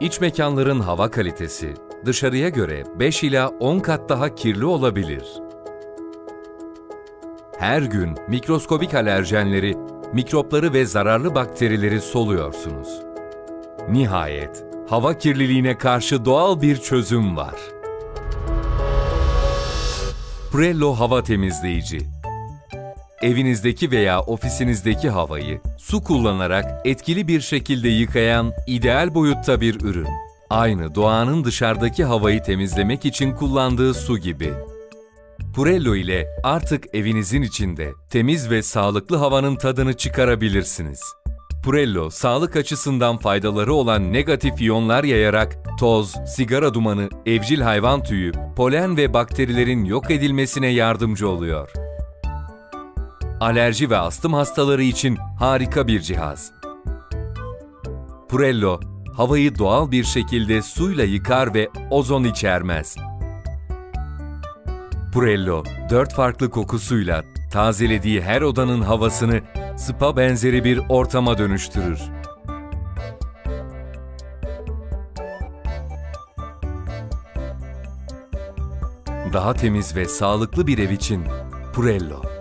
İç mekanların hava kalitesi dışarıya göre 5 ila 10 kat daha kirli olabilir. Her gün mikroskobik alerjenleri, mikropları ve zararlı bakterileri soluyorsunuz. Nihayet hava kirliliğine karşı doğal bir çözüm var. Prello hava temizleyici. Evinizdeki veya ofisinizdeki havayı su kullanarak etkili bir şekilde yıkayan ideal boyutta bir ürün. Aynı doğanın dışarıdaki havayı temizlemek için kullandığı su gibi. Purello ile artık evinizin içinde temiz ve sağlıklı havanın tadını çıkarabilirsiniz. Purello, sağlık açısından faydaları olan negatif iyonlar yayarak toz, sigara dumanı, evcil hayvan tüyü, polen ve bakterilerin yok edilmesine yardımcı oluyor. Alerji ve astım hastaları için harika bir cihaz. Purello, havayı doğal bir şekilde suyla yıkar ve ozon içermez. Purello, dört farklı kokusuyla tazelediği her odanın havasını spa benzeri bir ortama dönüştürür. Daha temiz ve sağlıklı bir ev için Purello.